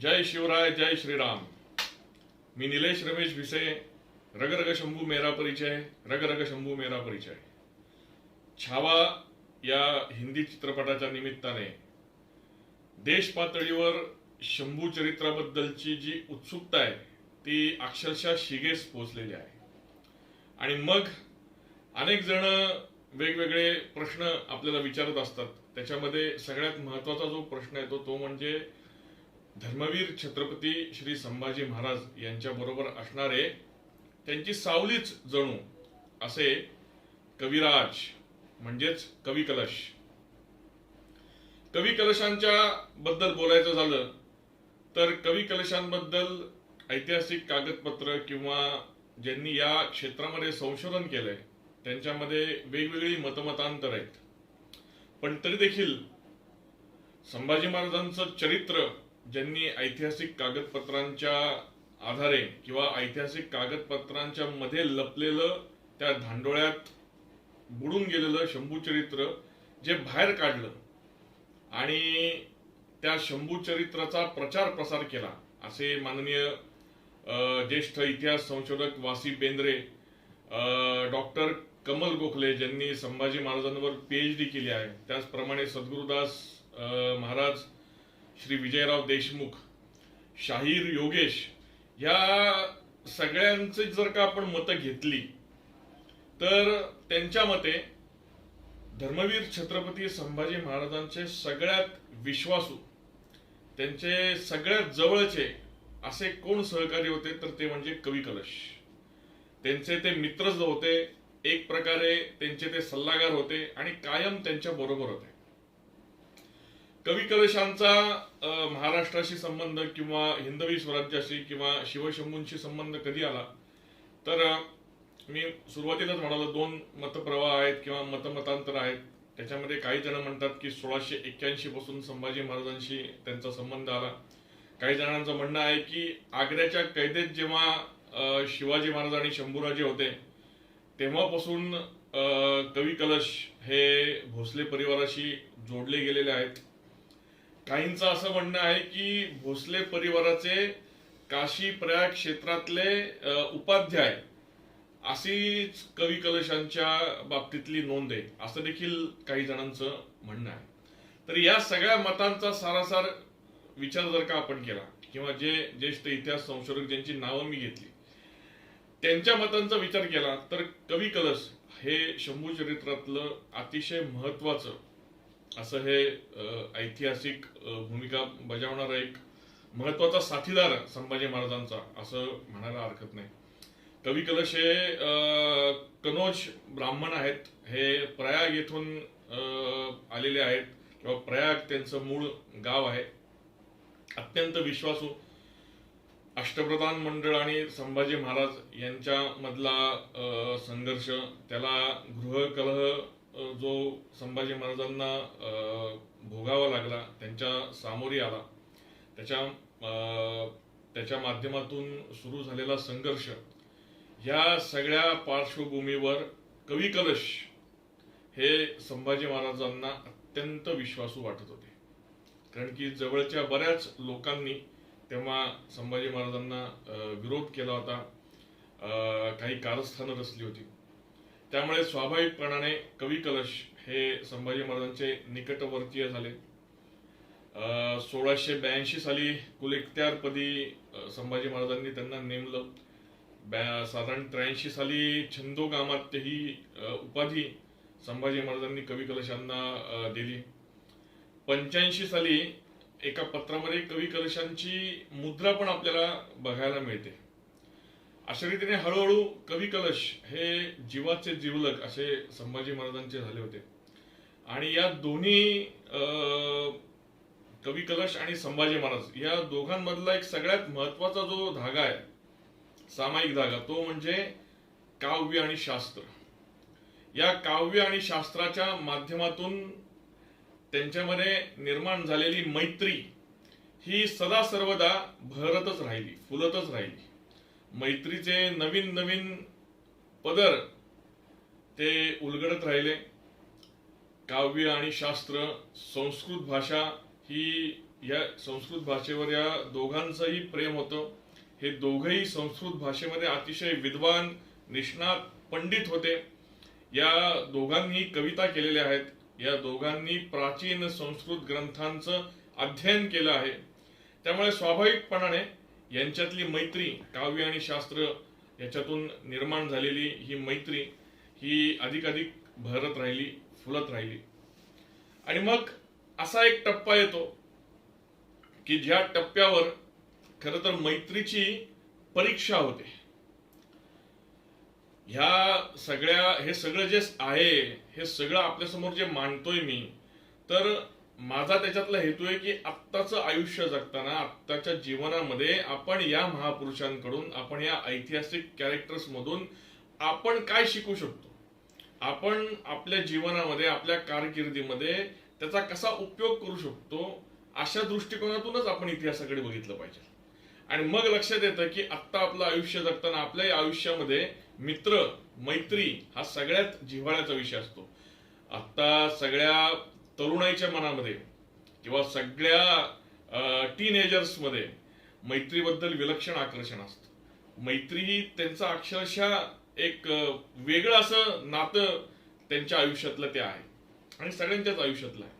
जय शिवराय जय श्रीराम. मी निलेश रमेश भिसे रगरग शंभू मेरा परिचय रगरग शंभू मेरा परिचय. छावा या हिंदी चित्रपटाच्या निमित्ताने देश पातळीवर शंभू चरित्राबद्दलची जी उत्सुकता आहे ती अक्षरशः शिगेस पोहोचलेली आहे. आणि मग अनेक जण वेगवेगळे प्रश्न आपल्याला विचारत असतात. त्याच्यामध्ये सगळ्यात महत्त्वाचा जो प्रश्न येतो तो म्हणजे धर्मवीर छत्रपती श्री संभाजी महाराज यांच्या बरोबर असणारे त्यांची सावलीच जणू असे कविराज म्हणजेच कवी कलश कवी कलशांच्या बद्दल बोलायचं झालं तर कवी कलशांबद्दल ऐतिहासिक कागदपत्र किंवा ज्यांनी या क्षेत्रामध्ये संशोधन केलंय त्यांच्यामध्ये वेगवेगळी मतमतांतर आहेत. पण तरी देखील संभाजी महाराजांचं चरित्र ज्यांनी ऐतिहासिक कागदपत्रांच्या आधारे किंवा ऐतिहासिक कागदपत्रांच्या मध्ये लपलेलं त्या धांडोळ्यात बुडून गेलेलं शंभू चरित्र जे बाहेर काढलं आणि त्या शंभू चरित्राचा प्रचार प्रसार केला असे माननीय ज्येष्ठ इतिहास संशोधक वासी बेंद्रे डॉक्टर कमल गोखले ज्यांनी संभाजी महाराजांवर पीएच डी केली आहे. त्याचप्रमाणे सद्गुरुदास महाराज श्री विजयराव देशमुख शाहीर योगेश या सगळ्यांचे जर का आपण मतं घेतली तर त्यांच्या मते धर्मवीर छत्रपती संभाजी महाराजांचे सगळ्यात विश्वासू त्यांचे सगळ्यात जवळचे असे कोण सहकारी होते तर ते म्हणजे कवी कलश. त्यांचे ते मित्रच होते एक प्रकारे त्यांचे ते सल्लागार होते आणि कायम त्यांच्या बरोबर होते. कवी कलशांचा महाराष्ट्राशी संबंध किंवा हिंदवी स्वराज्याशी किंवा शिवशंभूंशी संबंध कधी आला? तर मी सुरुवातीलाच म्हणालो दोन मतप्रवाह आहेत किंवा मतमतांतर आहेत. त्याच्यामध्ये काही जण म्हणतात की सोळाशे एक्क्याऐंशी पासून संभाजी महाराजांशी त्यांचा संबंध आला. काही जणांचं म्हणणं आहे की आग्र्याच्या कैदेत जेव्हा शिवाजी महाराज आणि शंभूराजे होते तेव्हापासून कवी कलश हे भोसले परिवाराशी जोडले गेलेले आहेत. काहींचं असं म्हणणं आहे की भोसले परिवाराचे काशी प्रयाग क्षेत्रातले उपाध्याय अशीच कवी कलशांच्या बाबतीतली नोंद आहे. असं देखील काही जणांचं म्हणणं आहे. तर या सगळ्या मतांचा सारासार विचार जर का आपण केला किंवा जे ज्येष्ठ इतिहास संशोधक ज्यांची नावं मी घेतली त्यांच्या मतांचा विचार केला तर कवी कलश हे शंभू चरित्रातलं अतिशय महत्वाचं असं हे ऐतिहासिक भूमिका बजावणारा एक महत्त्वाचा साथीदार संभाजी महाराजांचा असं म्हणायला हरकत नाही. कवी कलश हे कनोज ब्राह्मण आहेत. हे प्रयाग येथून आलेले आहेत. किंवा प्रयाग त्यांचं मूळ गाव आहे. अत्यंत विश्वासू अष्टप्रधान मंडळ आणि संभाजी महाराज यांच्यामधला संघर्ष त्याला गृहकलह जो संभाजी महाराजांना भोगावा लागला त्यांच्या सामोरी आला. त्याच्या त्याच्या माध्यमातून सुरू झालेला संघर्ष या सगळ्या पार्श्वभूमीवर कवी कलश हे संभाजी महाराजांना अत्यंत विश्वासू वाटत होते. कारण की जवळच्या बऱ्याच लोकांनी तेव्हा संभाजी महाराजांना विरोध केला होता. काही कारस्थानं रचली होती. त्यामुळे स्वाभाविकपणाने कवी कलश हे संभाजी महाराजांचे निकटवर्तीय झाले. सोळाशे ब्याऐंशी साली कुलेख्त्यारपदी संभाजी महाराजांनी त्यांना नेमलं. ब्या- साधारण त्र्याऐंशी साली छंदोगामात ही उपाधी संभाजी महाराजांनी कवी कलशांना दिली. पंच्याऐंशी साली एका पत्रामध्ये कवी कलशांची मुद्रा पण आपल्याला बघायला मिळते. अशा रीतीने हळूहळू कवी कलश हे जीवाचे जीवलक असे संभाजी महाराजांचे झाले होते. आणि या दोन्ही कवी कलश आणि संभाजी महाराज या दोघांमधला एक सगळ्यात महत्त्वाचा जो धागा आहे सामायिक धागा तो म्हणजे काव्य आणि शास्त्र. या काव्य आणि शास्त्राच्या माध्यमातून त्यांच्यामध्ये निर्माण झालेली मैत्री ही सदा सर्वदा भरतच राहिली फुलतच राहिली. मैत्रीचे नवीन नवीन पदर ते उलगडत राहिले. काव्य आणि शास्त्र संस्कृत भाषा ही या संस्कृत भाषेवर या दोघांचंही प्रेम होतं. हे दोघंही संस्कृत भाषेमध्ये अतिशय विद्वान निष्णात पंडित होते. या दोघांनी कविता केलेल्या आहेत. या दोघांनी प्राचीन संस्कृत ग्रंथांचं अध्ययन केलं आहे. त्यामुळे स्वाभाविकपणाने यांच्यातली मैत्री काव्य आणि शास्त्र याच्यातून निर्माण झालेली ही मैत्री ही अधिकाधिक भरत राहिली फुलत राहिली. आणि मग असा एक टप्पा येतो की ज्या टप्प्यावर खर तर मैत्रीची परीक्षा होते. ह्या सगळ्या हे सगळं जे आहे हे सगळं आपल्यासमोर जे मांडतोय मी तर माझा त्याच्यातला हेतू आहे की आत्ताचं आयुष्य जगताना आत्ताच्या जीवनामध्ये आपण या महापुरुषांकडून आपण या ऐतिहासिक कॅरेक्टर्स मधून आपण काय शिकू शकतो? आपण आपल्या जीवनामध्ये आपल्या कारकिर्दीमध्ये त्याचा कसा उपयोग करू शकतो? अशा दृष्टिकोनातूनच आपण इतिहासाकडे बघितलं पाहिजे. आणि मग लक्षात येतं की आत्ता आपलं आयुष्य जगताना आपल्या आयुष्यामध्ये मित्र मैत्री हा सगळ्यात जिव्हाळ्याचा विषय असतो. आत्ता सगळ्या तरुणाईच्या मनामध्ये किंवा सगळ्या टीनेजर्समध्ये मैत्रीबद्दल विलक्षण आकर्षण असतं. मैत्री त्यांचं अक्षरशः एक वेगळं असं नातं त्यांच्या आयुष्यातलं ते आहे. आणि सगळ्यांच्याच आयुष्यातलं आहे.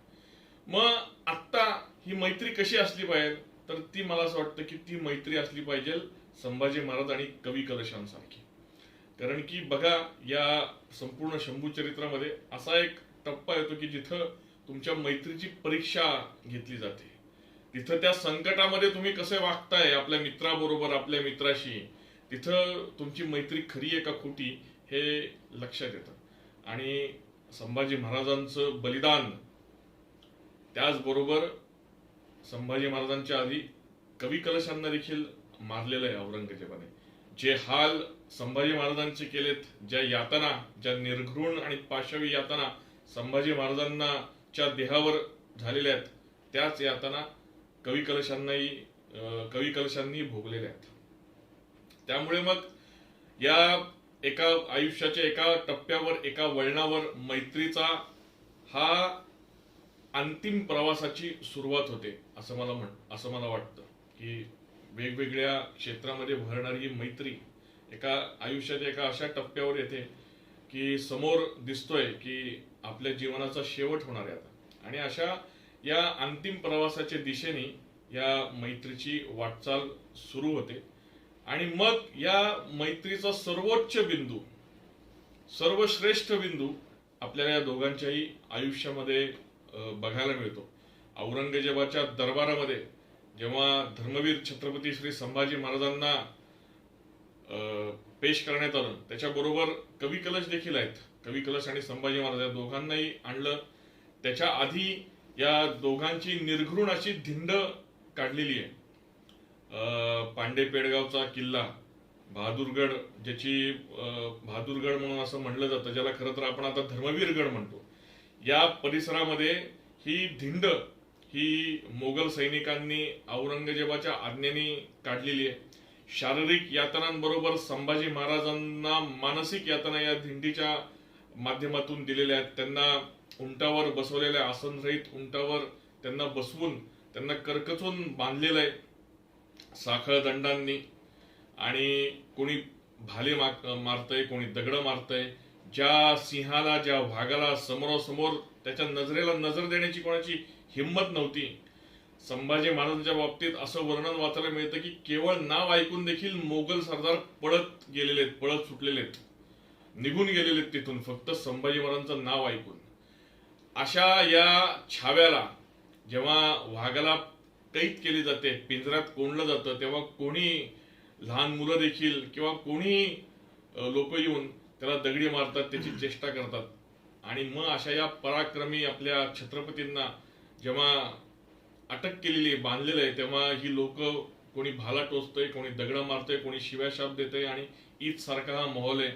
मग आत्ता ही मैत्री कशी असली पाहिजे? तर ती मला असं वाटतं की ती मैत्री असली पाहिजे संभाजी महाराज आणि कवी कलशांसारखी. कारण की बघा या संपूर्ण शंभू चरित्रामध्ये असा एक टप्पा येतो की जिथं तुमच्या मैत्रीची परीक्षा घेतली जाते. तिथं त्या संकटामध्ये तुम्ही कसे वागताय आपल्या मित्राबरोबर आपल्या मित्राशी तिथं तुमची मैत्री खरी आहे का खोटी हे लक्षात येतं. आणि संभाजी महाराजांचं बलिदान त्याचबरोबर संभाजी महाराजांच्या आधी कवी कलशांना देखील मारलेलं आहे औरंगजेबाने. जे हाल संभाजी महाराजांचे केलेत ज्या यातना ज्या निर्घृण आणि पाशवी यातना संभाजी महाराजांना च्या देहावर झालेल्या आहेत त्याच यातना कवी कलशांनाही कवी कलशांनी भोगलेल्या आहेत. त्यामुळे मग या एका आयुष्याच्या एका टप्प्यावर एका वळणावर मैत्रीचा हा अंतिम प्रवासाची सुरुवात होते असं मला म्हण असं मला वाटतं. की वेगवेगळ्या क्षेत्रामध्ये भरणारी मैत्री एका आयुष्याच्या एका अशा टप्प्यावर येते की समोर दिसतोय की आपल्या जीवनाचा शेवट होणार आहे आता. आणि अशा या अंतिम प्रवासाच्या दिशेने या मैत्रीची वाटचाल सुरू होते. आणि मग या मैत्रीचा सर्वोच्च बिंदू सर्वश्रेष्ठ बिंदू आपल्याला या दोघांच्याही आयुष्यामध्ये बघायला मिळतो. औरंगजेबाच्या दरबारामध्ये जेव्हा धर्मवीर छत्रपती श्री संभाजी महाराजांना पेश करण्यात आलं त्याच्याबरोबर कवी कलश देखील आहेत. कवी कलश आणि संभाजी महाराज या दोघांनाही आणलं. त्याच्या आधी या दोघांची निर्घृण अशी धिंड काढलेली आहे. पांडे पेडगावचा किल्ला बहादूरगड ज्याची बहादूरगड म्हणून असं म्हणलं जातं ज्याला खरं तर आपण आता धर्मवीरगड म्हणतो. या परिसरामध्ये ही धिंड ही मोगल सैनिकांनी औरंगजेबाच्या आज्ञेने काढलेली आहे. शारीरिक यातनांबरोबर संभाजी महाराजांना मानसिक यातना या धिंडीच्या माध्यमातून दिलेल्या आहेत. त्यांना उंटावर बसवलेल्या आसनरहित उंटावर त्यांना बसवून त्यांना करकचून बांधलेलं आहे साखळ दंडांनी. आणि कोणी भाले मा- मारतंय कोणी दगडं मारतंय. ज्या सिंहाला ज्या वाघाला समोरासमोर त्याच्या नजरेला नजर देण्याची कोणाची हिंमत नव्हती. संभाजी महाराजांच्या बाबतीत असं वर्णन वाचायला मिळतं की केवळ नाव ऐकून देखील मोगल सरदार पळत गेलेले आहेत पळत सुटलेले आहेत. निघून गेलेले तिथून फक्त संभाजी महाराजांचं नाव ऐकून. अशा या छाव्याला जेव्हा वाघाला कैद केली जाते पिंजऱ्यात कोंडलं जातं तेव्हा कोणी लहान मुलं देखील किंवा कोणी लोक येऊन त्याला दगडी मारतात त्याची चेष्टा करतात. आणि मग अशा या पराक्रमी आपल्या छत्रपतींना जेव्हा अटक केलेली आहे बांधलेलं आहे तेव्हा ही लोक कोणी भाला टोचतंय कोणी दगडं मारतंय कोणी शिव्या शाप देतंय आणि ईद सारखा हा माहोल आहे.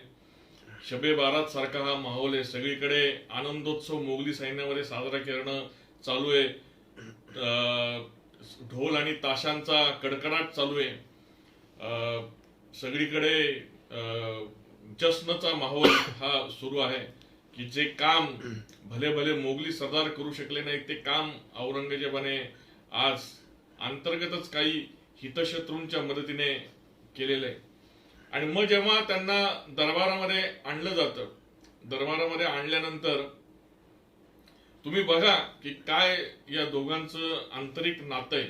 शबे बारात सारखा हा माहोल आहे. सगळीकडे आनंदोत्सव मोगली सैन्यामध्ये साजरा करणं चालू आहे. ढोल आणि ताशांचा कडकडाट चालू आहे. सगळीकडे जश्नचा माहोल हा सुरू आहे की जे काम भले भले मोगली सरदार करू शकले नाही ते काम औरंगजेबाने आज अंतर्गतच काही हितशत्रूंच्या मदतीने केलेलं आहे. आणि मग जेव्हा त्यांना दरबारामध्ये आणलं जातं दरबारामध्ये आणल्यानंतर तुम्ही बघा की काय या दोघांचं आंतरिक नातं आहे.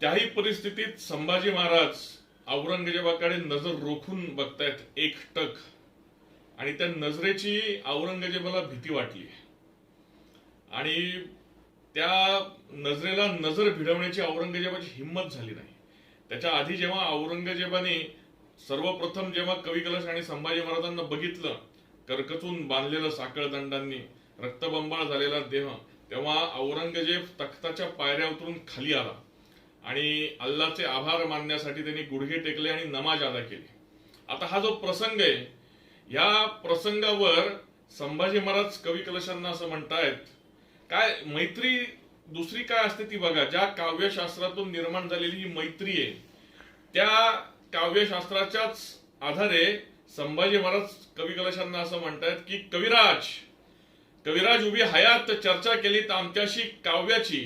त्याही परिस्थितीत संभाजी महाराज औरंगजेबाकडे नजर रोखून बघतायत एकटक आणि त्या नजरेची औरंगजेबाला भीती वाटली. आणि त्या नजरेला नजर भिडवण्याची औरंगजेबाची हिंमत झाली नाही. त्याच्या आधी जेव्हा औरंगजेबाने सर्वप्रथम जेव्हा कवी कलश आणि संभाजी महाराजांना बघितलं कर्कचून बांधलेलं साखळदंडांनी रक्तबंबाळ झालेला देह तेव्हा औरंगजेब तख्ताच्या पायऱ्या उतरून खाली आला आणि अल्लाचे आभार मानण्यासाठी त्यांनी गुडघे टेकले आणि नमाज अदा केली. आता हा जो प्रसंग आहे या प्रसंगावर संभाजी महाराज कवी कलशांना असं म्हणतायत काय मैत्री दुसरी काय असते ती बघा ज्या काव्यशास्त्रातून निर्माण झालेली ही मैत्री आहे त्या काव्यशास्त्राच्याच आधारे संभाजी महाराज कवी कलशांना असं म्हणतायत की कविराज कविराज उभी हयात चर्चा केली तर आमच्याशी काव्याची.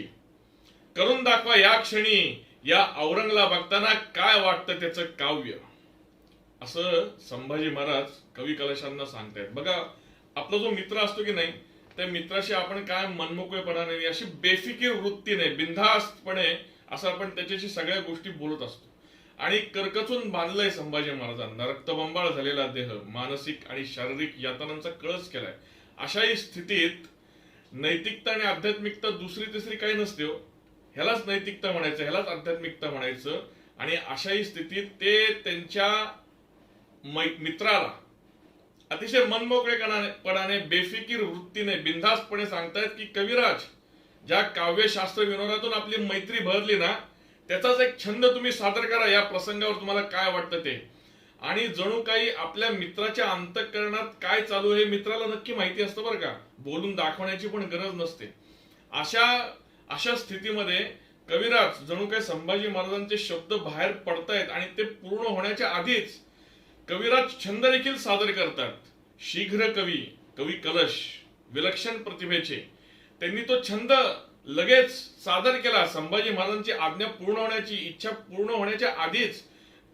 करून दाखवा या क्षणी या औरंगला बघताना काय वाटतं त्याचं काव्य. असं संभाजी महाराज कवी कलशांना सांगतायत. बघा आपला जो मित्र असतो की नाही त्या मित्राशी आपण काय मनमोकळेपणा नाही अशी बेफिकीर वृत्तीने बिनधास्तपणे असं आपण त्याच्याशी सगळ्या गोष्टी बोलत असतो. आणि कर्कचून बांधलंय संभाजी महाराजांना रक्तबंबाळ झालेला देह मानसिक आणि शारीरिक यातनांचा कळस केलाय. अशाही स्थितीत नैतिकता आणि आध्यात्मिकता दुसरी तिसरी काही नसते हो. ह्यालाच नैतिकता म्हणायचं ह्यालाच आध्यात्मिकता म्हणायचं. आणि अशाही स्थितीत ते त्यांच्या मै- मित्राला अतिशय मनमोकळेपणाने बेफिकीर वृत्तीने बिनधास्तपणे सांगतायत की कविराज ज्या काव्यशास्त्र विनोदातून आपली मैत्री भरली ना त्याचाच एक छंद तुम्ही सादर करा. या प्रसंगावर तुम्हाला काय वाटतं ते? आणि जणू काही आपल्या मित्राच्या अंतकरणात काय चालू आहे हे मित्राला नक्की माहिती असतं बरं का. बोलून दाखवण्याची पण गरज नसते. अशा अशा स्थितीमध्ये कविराज जणू काही संभाजी महाराजांचे शब्द बाहेर पडतायत आणि ते पूर्ण होण्याच्या आधीच कविराज छंद देखील सादर करतात. शीघ्र कवी कवी कलश विलक्षण प्रतिभेचे. त्यांनी तो छंद लगेच सादर केला. संभाजी महाराजांची आज्ञा पूर्ण होण्याची इच्छा पूर्ण होण्याच्या आधीच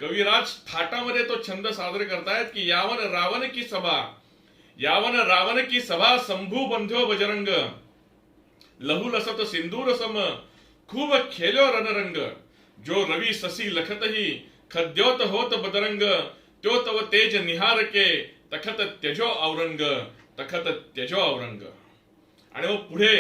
कविराज थाटामध्ये तो छंद सादर करतायत की यावन रावण की सभा यावन रावण की सभा संभू बंध्यो बजरंग. लहू लसत सिंदूर सम खूप खेल्यो रणरंग. जो रवी ससी लखतही खद्योत होत बदरंग. त्यो तव तेज निहारके तखत त्यजो औरंग तखत त्यजो औरंग. आणि मग पुढे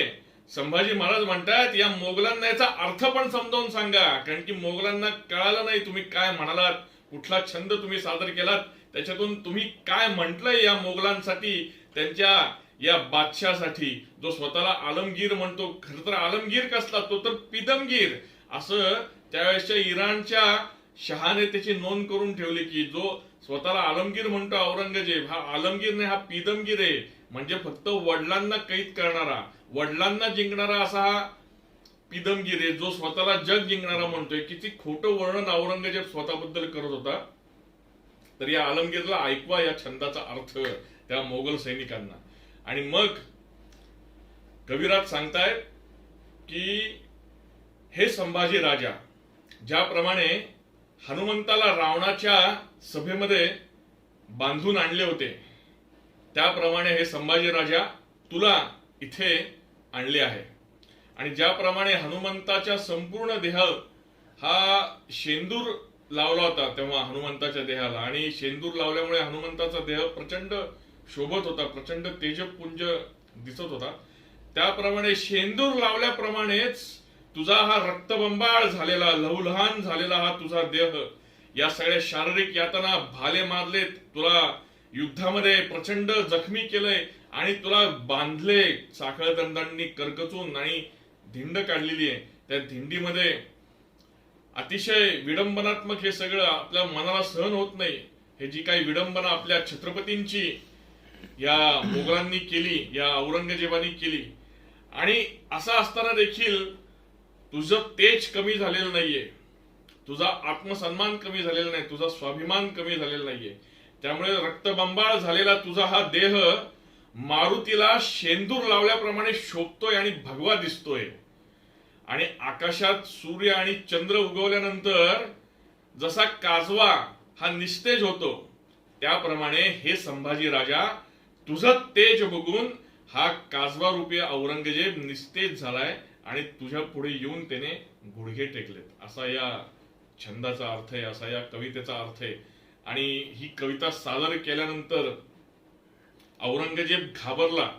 संभाजी महाराज म्हणतात या मोगलांना याचा अर्थ पण समजावून सांगा कारण की मोगलांना कळालं नाही तुम्ही काय म्हणालात कुठला छंद तुम्ही सादर केलात त्याच्यातून तुम्ही काय म्हटलंय या मोगलांसाठी त्यांच्या या बादशासाठी जो स्वतःला आलमगीर म्हणतो खर तर आलमगीर कसला तो तर पिदमगीर. असं त्यावेळेसच्या इराणच्या शहाने त्याची नोंद करून ठेवली की जो स्वतःला आलमगीर म्हणतो औरंगजेब. हा आलमगीर नाही हा पिदमगीर आहे. म्हणजे फक्त वडिलांना कैद करणारा वडिलांना जिंकणारा असा हा पिदमगीर आहे जो स्वतःला जग जिंकणारा म्हणतोय. किती खोटं वर्णन औरंगजेब स्वतःबद्दल करत होता. तर या आलमगीरला ऐकवा या छंदाचा अर्थ त्या मोगल सैनिकांना. आणि मग कविराज सांगतायत की हे संभाजी राजा ज्याप्रमाणे हनुमंताला रावणाच्या सभेमध्ये बांधून आणले होते. त्याप्रमाणे हे संभाजी राजा तुला इथे आणले आहे. आणि ज्याप्रमाणे हनुमंताच्या संपूर्ण देह हा शेंदूर लावला होता तेव्हा हनुमंताच्या देहाला. आणि शेंदूर लावल्यामुळे हनुमंताचा देह प्रचंड शोभत होता प्रचंड तेजपुंज दिसत होता. त्याप्रमाणे शेंदूर लावल्याप्रमाणेच तुझा हा रक्तबंबाळ झालेला लहुलहान झालेला हा तुझा देह या सगळ्या शारीरिक यातना भाले मारलेत. तुला युद्धामध्ये प्रचंड जखमी केलंय आणि तुला बांधले साखळदंडांनी करकचून आणि धिंड काढलेली आहे. त्या धिंडीमध्ये अतिशय विडंबनात्मक हे सगळं आपल्या मनाला सहन होत नाही. हे जी काही विडंबना आपल्या छत्रपतींची या मोगलांनी केली या औरंगजेबानी केली. आणि असं असताना देखील तुझं तेज कमी झालेलं नाहीये. तुझा आत्मसन्मान कमी झालेला नाही तुझा स्वाभिमान कमी झालेला नाहीये. त्यामुळे रक्तबंबाळ झालेला तुझा हा देह मारुतीला शेंदूर लावल्याप्रमाणे शोभतोय आणि भगवा दिसतोय. आणि आकाशात सूर्य आणि चंद्र उगवल्यानंतर जसा काजवा हा निस्तेज होतो त्याप्रमाणे हे संभाजी राजा तुझं तेज बघून हा काजवा रूपी औरंगजेब निस्तेज झालाय. आणि तुझ्या पुढे येऊन त्याने गुडघे टेकलेत. असा या छंदाचा अर्थ आहे असा या कवितेचा अर्थ आहे. आणि ही कविता सादर केल्यानंतर औरंगजेब घाबरला.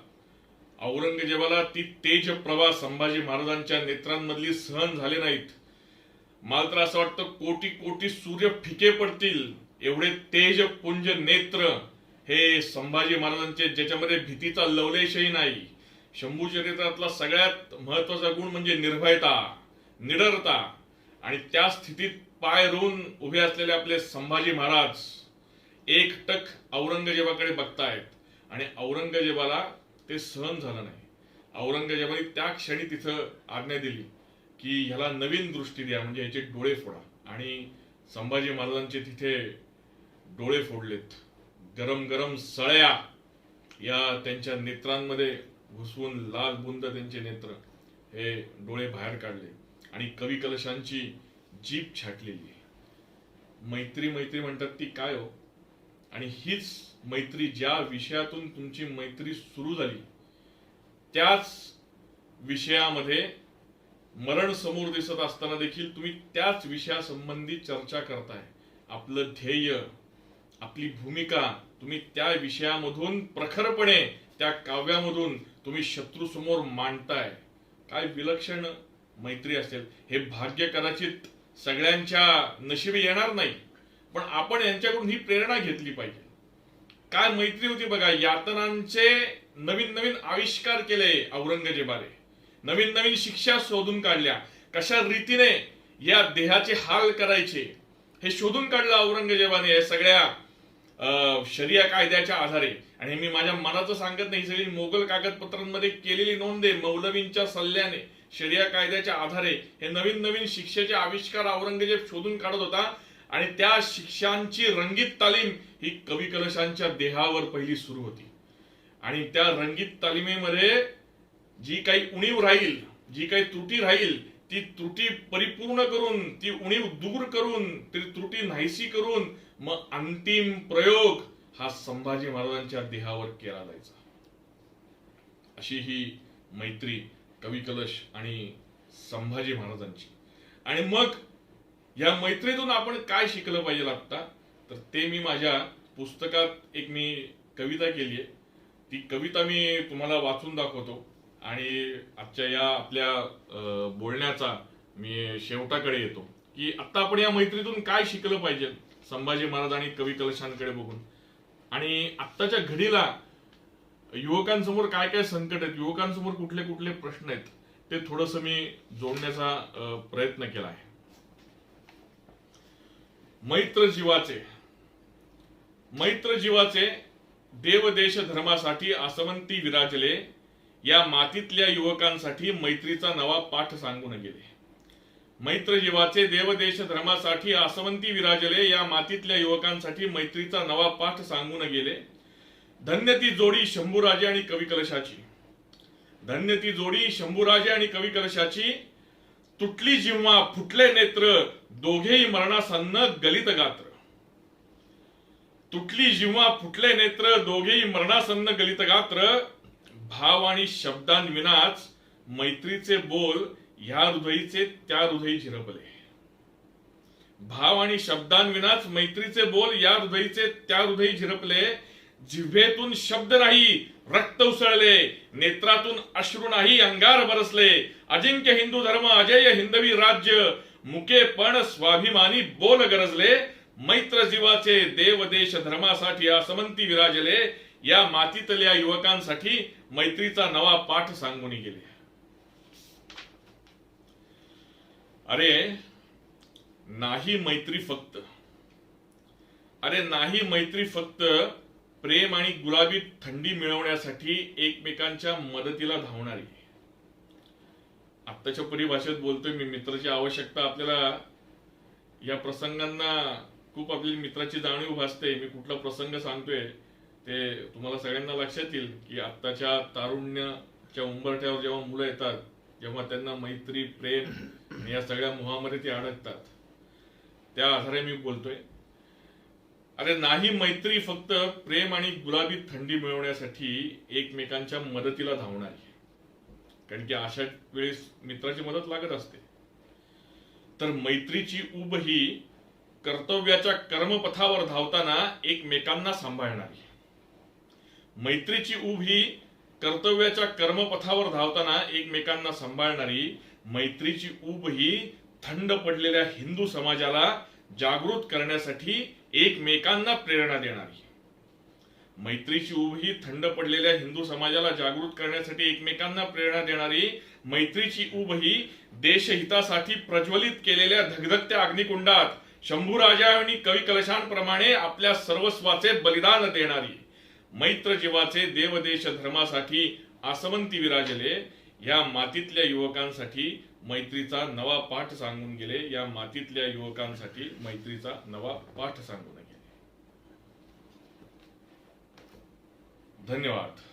औरंगजेबाला ती तेज प्रभा संभाजी महाराजांच्या नेत्रांमधली सहन झाले नाहीत. मला तर असं वाटतं कोटी कोटी सूर्य फिके पडतील. एवढे तेज पुंज नेत्र हे संभाजी महाराजांचे ज्याच्यामध्ये भीतीचा लवलेशही नाही. शंभू चरित्रातला सगळ्यात महत्त्वाचा गुण म्हणजे निर्भयता निडरता आणि त्या स्थितीत पाय रोवून उभे असलेले आपले संभाजी महाराज एकटक औरंगजेबाकडे बघतायत आणि औरंगजेबाला ते सहन झालं नाही. औरंगजेबाने त्या क्षणी तिथं आज्ञा दिली की ह्याला नवीन दृष्टी द्या म्हणजे याचे डोळे फोडा. आणि संभाजी महाराजांचे तिथे डोळे फोडलेत. गरम गरम सळ्या या त्यांच्या नेत्रांमध्ये घुसवून लाल बुंद त्यांचे नेत्र हे डोळे बाहेर काढले आणि कवी कलशांची जीप छाटलेली आहे. मैत्री मैत्री म्हणतात ती काय हो? आणि हीच मैत्री ज्या विषयातून तुमची मैत्री सुरू झाली त्याच विषयामध्ये मरण समोर दिसत असताना देखील तुम्ही त्याच विषयासंबंधी चर्चा करताय. आपलं ध्येय आपली भूमिका तुम्ही त्या विषयामधून प्रखरपणे त्या काव्यामधून तुम्ही शत्रू समोर मांडताय. काय विलक्षण मैत्री असेल. हे भाग्य कदाचित सगळ्यांच्या नशिबी येणार नाही. पण आपण यांच्याकडून ही प्रेरणा घेतली पाहिजे. काय मैत्री होती बघा यातनांचे नवीन नवीन आविष्कार केले औरंगजेबाने. नवीन नवीन शिक्षा शोधून काढल्या. कशा रीतीने या देहाचे हाल करायचे हे शोधून काढलं औरंगजेबाने या सगळ्या शरिया कायद्याच्या आधारे. आणि मी माझ्या मनाचं सांगत नाही सगळी मोगल कागदपत्रांमध्ये केलेली नोंद आहे मौलवींच्या सल्ल्याने शरिया कायद्याच्या आधारे. हे नवीन नवीन शिक्षेचे आविष्कार औरंगजेब शोधून काढत होता. आणि त्या शिक्षांची रंगीत तालीम ही कवी कलशांच्या देहावर पहिली सुरू होती. आणि त्या रंगीत तालिमेमध्ये जी काही उणीव राहील जी काही त्रुटी राहील ती त्रुटी परिपूर्ण करून ती उणीव दूर करून ती त्रुटी नाहीशी करून मग अंतिम प्रयोग हा संभाजी महाराजांच्या देहावर केला जायचा. अशी ही मैत्री कवी कलश आणि संभाजी महाराजांची. आणि मग या मैत्रीतून आपण काय शिकलं पाहिजे आता तर ते मी माझ्या पुस्तकात एक मी कविता केली आहे. ती कविता मी तुम्हाला वाचून दाखवतो. आणि आजच्या या आपल्या बोलण्याचा मी शेवटाकडे येतो. की आता आपण या मैत्रीतून काय शिकलं पाहिजे? संभाजी महाराज आणि कवी कलशांकडे बघून. आणि आत्ताच्या घडीला युवकांसमोर काय काय संकट आहेत युवकांसमोर कुठले कुठले प्रश्न आहेत ते थोडस मी जोडण्याचा प्रयत्न केला आहे. मैत्र जीवाचे. मैत्र जीवाचे देव देश धर्मासाठी आसवंती विराजले या मातीतल्या युवकांसाठी मैत्रीचा नवा पाठ सांगून गेले. मैत्रजीवाचे देवदेश देव देश धर्मासाठी आसवंती विराजले. या मातीतल्या युवकांसाठी मैत्रीचा नवा पाठ सांगून गेले. धन्य ती जोडी शंभूराजे आणि कवी कलशाची धन्य ती जोडी शंभूराजे आणि कवी कलशाची तुटली जिव्हा फुटले नेत्र दोघेही मरणासन्न गलित गात्र. तुटली जिव्हा फुटले नेत्र दोघेही मरणासन्न गलित गात्र. भाव आणि शब्दांविनाच मैत्रीचे बोल ह्या हृदयीचे त्या हृदयी झिरपले. भाव आणि शब्दांविनाच मैत्रीचे बोल या हृदयीचे त्या हृदयी झिरपले. जिव्हेतून शब्द नाही रक्त उसळले. नेत्रातून अश्रू नाही अंगार बरसले. अजिंक्य हिंदू धर्म अजय हिंदवी राज्य. मुके पण स्वाभिमानी बोल गरजले. मैत्र जीवाचे देव देश धर्मासाठी असमंती विराजले. या मातीतल्या युवकांसाठी मैत्रीचा नवा पाठ सांगून गेले. अरे नाही मैत्री फक्त. अरे नाही मैत्री फक्त प्रेम आणि गुलाबी थंडी मिळवण्यासाठी एकमेकांच्या मदतीला धावणारी. आत्ताच्या परिभाषेत बोलतोय मी मित्राची आवश्यकता आपल्याला या प्रसंगांना खूप आपली मित्राची जाणीव भासते. मी कुठला प्रसंग सांगतोय ते तुम्हाला सगळ्यांना लक्षात येईल की आत्ताच्या तारुण्याच्या उंबरठ्यावर जेव्हा मुलं येतात जेव्हा त्यांना मैत्री प्रेम या सगळ्या मोहामध्ये ते अडकतात त्या आधारे मी बोलतोय. अरे नाही मैत्री फक्त प्रेम आणि गुलाबी थंडी मिळवण्यासाठी एकमेकांच्या मदतीला धावणारी कारण की अशा वेळेस मित्राची मदत लागत असते. तर मैत्रीची उब ही कर्तव्याच्या कर्मपथावर धावताना एकमेकांना सांभाळणारी. मैत्रीची उब ही कर्तव्याच्या कर्मपथावर धावताना एकमेकांना सांभाळणारी मैत्रीची उब ही थंड पडलेल्या हिंदू समाजाला जागृत करण्यासाठी एकमेकांना प्रेरणा देणारी. मैत्रीची उब ही थंड पडलेल्या हिंदू समाजाला जागृत करण्यासाठी एकमेकांना प्रेरणा देणारी मैत्रीची उब ही देशहितासाठी प्रज्वलित केलेल्या धगधगत्या अग्निकुंडात शंभूराजा आणि कवी कलशांप्रमाणे आपल्या सर्वस्वाचे बलिदान देणारी. मैत्र जीवाचे देवदेश धर्मासाठी आसवंती विराजले या मातीतल्या युवकांसाठी मैत्रीचा नवा पाठ सांगून गेले या मातीतल्या युवकांसाठी मैत्रीचा नवा पाठ सांगून गेले. धन्यवाद.